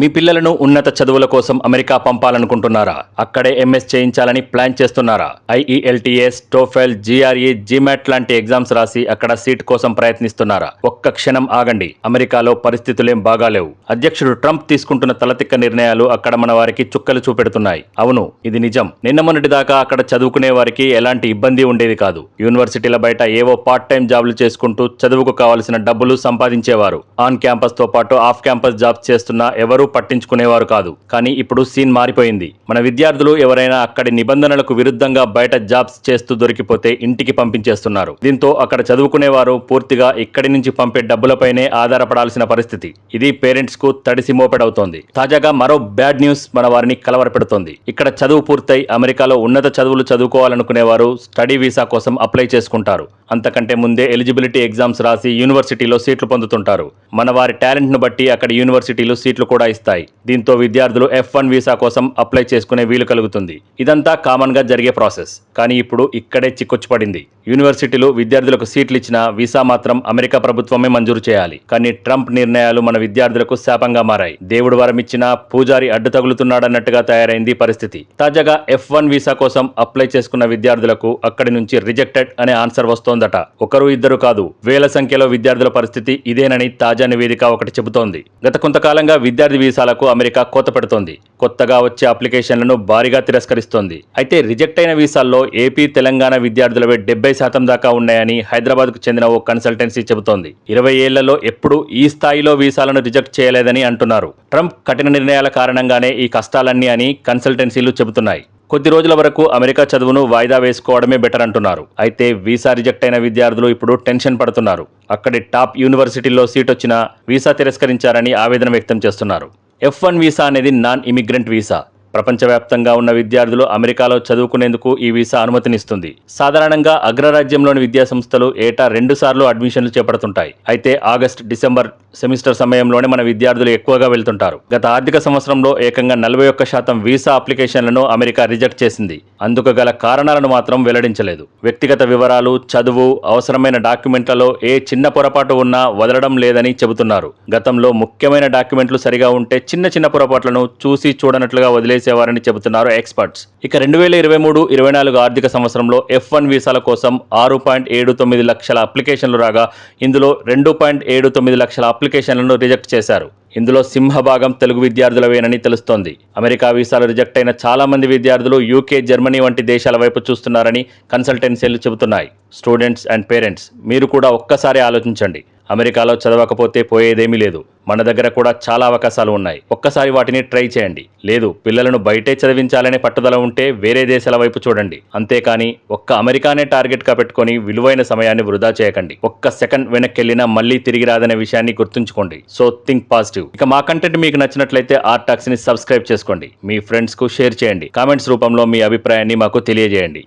మీ పిల్లలను ఉన్నత చదువుల కోసం అమెరికా పంపాలనుకుంటున్నారా? అక్కడే ఎంఎస్ చేయించాలని ప్లాన్ చేస్తున్నారా? ఐఈఎల్టీఎస్ టోఫెల్ జిఆర్ఈ జీమాట్ లాంటి ఎగ్జామ్స్ రాసి అక్కడ సీట్ కోసం ప్రయత్నిస్తున్నారా? ఒక్క క్షణం ఆగండి. అమెరికాలో పరిస్థితులేం బాగాలేవు. అధ్యక్షుడు ట్రంప్ తీసుకుంటున్న తలతిక్క నిర్ణయాలు అక్కడ మన వారికి చుక్కలు చూపెడుతున్నాయి. అవును ఇది నిజం. నిన్న మొన్నటి దాకా అక్కడ చదువుకునే వారికి ఎలాంటి ఇబ్బంది ఉండేది కాదు. యూనివర్సిటీల బయట ఏవో పార్ట్ టైం జాబ్లు చేసుకుంటూ చదువుకు కావలసిన డబ్బులు సంపాదించేవారు. ఆన్ క్యాంపస్తో పాటు ఆఫ్ క్యాంపస్ జాబ్స్ చేస్తున్న ఎవరు పట్టించుకునేవారు కాదు. కానీ ఇప్పుడు సీన్ మారిపోయింది. మన విద్యార్థులు ఎవరైనా అక్కడి నిబంధనలకు విరుద్ధంగా బయట జాబ్స్ చేస్తూ దొరికిపోతే ఇంటికి పంపించేస్తున్నారు. దీంతో అక్కడ చదువుకునేవారు పూర్తిగా ఇక్కడి నుంచి పంపే డబ్బులపైనే ఆధారపడాల్సిన పరిస్థితి. ఇది పేరెంట్స్కు తడిసి మోపెడవుతోంది. తాజాగా మరో బ్యాడ్ న్యూస్ మన వారిని కలవరపెడుతోంది. ఇక్కడ చదువు పూర్తయి అమెరికాలో ఉన్నత చదువులు చదువుకోవాలనుకునేవారు స్టడీ వీసా కోసం అప్లై చేసుకుంటారు. అంతకంటే ముందే ఎలిజిబిలిటీ ఎగ్జామ్స్ రాసి యూనివర్సిటీలో సీట్లు పొందుతుంటారు. మన వారి టాలెంట్ను బట్టి అక్కడ యూనివర్సిటీలు సీట్లు కూడా ఇస్తాయి దీంతో విద్యార్థులు ఎఫ్ వన్ వీసా కోసం అప్లై చేసుకునే వీలు కలుగుతుంది. ఇదంతా కామన్గా జరిగే ప్రాసెస్. కానీ ఇప్పుడు ఇక్కడే చిక్కొచ్చి పడింది యూనివర్సిటీలు విద్యార్థులకు సీట్లు ఇచ్చిన వీసా మాత్రం అమెరికా ప్రభుత్వమే మంజూరు చేయాలి. కానీ ట్రంప్ నిర్ణయాలు మన విద్యార్థులకు శాపంగా మారాయి. దేవుడు వరం ఇచ్చినా పూజారి అడ్డు తగులుతున్నాడన్నట్టుగా తయారైంది పరిస్థితి. తాజాగా ఎఫ్ వన్ వీసా కోసం అప్లై చేసుకున్న విద్యార్థులకు అక్కడి నుంచి రిజెక్టెడ్ అనే ఆన్సర్ వస్తోందట. ఒకరు ఇద్దరు కాదు. వేల సంఖ్యలో విద్యార్థుల పరిస్థితి ఇదేనని తాజా నివేదిక ఒకటి చెబుతోంది. గత కొంతకాలంగా విద్యార్థి వీసాలకు అమెరికా కోత పెడుతోంది. కొత్తగా వచ్చే అప్లికేషన్లను భారీగా తిరస్కరిస్తోంది. అయితే రిజెక్ట్ అయిన వీసాల్లో ఏపీ తెలంగాణ విద్యార్థులవే డెబ్బై శాతం దాకా ఉన్నాయని హైదరాబాద్కు చెందిన ఓ కన్సల్టెన్సీ చెబుతోంది. ఇరవై ఏళ్ళలో ఎప్పుడూ ఈ స్థాయిలో వీసాలను రిజెక్ట్ చేయలేదని అంటున్నారు. ట్రంప్ కఠిన నిర్ణయాల కారణంగానే ఈ కష్టాలన్నీ అని కన్సల్టెన్సీలు చెబుతున్నాయి. కొద్ది రోజుల వరకు అమెరికా చదువును వాయిదా వేసుకోవడమే బెటర్ అంటున్నారు. అయితే వీసా రిజెక్ట్ అయిన విద్యార్థులు ఇప్పుడు టెన్షన్ పడుతున్నారు. అక్కడి టాప్ యూనివర్సిటీల్లో సీట్ వచ్చినా వీసా తిరస్కరించారని ఆవేదన వ్యక్తం చేస్తున్నారు. ఎఫ్ వన్ వీసా అనేది నాన్ ఇమిగ్రెంట్ వీసా. ప్రపంచవ్యాప్తంగా ఉన్న విద్యార్థులు అమెరికాలో చదువుకునేందుకు ఈ వీసా అనుమతినిస్తుంది. సాధారణంగా అగ్రరాజ్యంలోని విద్యా సంస్థలు ఏటా రెండు సార్లు అడ్మిషన్లు చేపడుతుంటాయి. అయితే ఆగస్ట్ డిసెంబర్ సెమిస్టర్ సమయంలోనే మన విద్యార్థులు ఎక్కువగా వెళ్తుంటారు. గత ఆర్థిక సంవత్సరంలో ఏకంగా నలభై ఒక్క శాతం వీసా అప్లికేషన్లను అమెరికా రిజెక్ట్ చేసింది. అందుకు గల కారణాలను మాత్రం వెల్లడించలేదు. వ్యక్తిగత వివరాలు చదువు అవసరమైన డాక్యుమెంట్లలో ఏ చిన్న పొరపాటు ఉన్నా వదలడం లేదని చెబుతున్నారు. గతంలో ముఖ్యమైన డాక్యుమెంట్లు సరిగా ఉంటే చిన్న చిన్న పొరపాట్లను చూసి చూడనట్లుగా చేసేవారని చెబుతున్నారు ఎక్స్పర్ట్స్. ఇక రెండు వేల ఇరవై మూడు ఇరవై నాలుగు ఆర్థిక సంవత్సరంలో ఎఫ్ వన్ వీసాల కోసం ఆరు పాయింట్ ఏడు తొమ్మిది లక్షల అప్లికేషన్లు రాగా ఇందులో రెండు పాయింట్ ఏడు తొమ్మిది లక్షల అప్లికేషన్లను రిజెక్ట్ చేశారు. ఇందులో సింహభాగం తెలుగు విద్యార్థులవేనని తెలుస్తోంది. అమెరికా వీసాలు రిజెక్ట్ అయిన చాలా మంది విద్యార్థులు యూకే జర్మనీ వంటి దేశాల వైపు చూస్తున్నారని కన్సల్టెన్సీలు చెబుతున్నాయి. స్టూడెంట్స్ అండ్ పేరెంట్స్ మీరు కూడా ఒక్కసారి ఆలోచించండి. అమెరికాలో చదవకపోతే పోయేదేమీ లేదు. మన దగ్గర కూడా చాలా అవకాశాలు ఉన్నాయి. ఒక్కసారి వాటిని ట్రై చేయండి. లేదు పిల్లలను బయటే చదివించాలనే పట్టుదల ఉంటే వేరే దేశాల వైపు చూడండి. అంతేకాని ఒక్క అమెరికానే టార్గెట్గా పెట్టుకొని విలువైన సమయాన్ని వృధా చేయకండి. ఒక్క సెకండ్ వెనక్కెళ్ళినా మళ్ళీ తిరిగి రాదనే విషయాన్ని గుర్తుంచుకోండి. So think positive. ఇక మా కంటెంట్ మీకు నచ్చినట్లయితే ఆర్ టాక్స్ని సబ్స్క్రైబ్ చేసుకోండి. మీ ఫ్రెండ్స్కు షేర్ చేయండి. కామెంట్స్ రూపంలో మీ అభిప్రాయాన్ని మాకు తెలియజేయండి.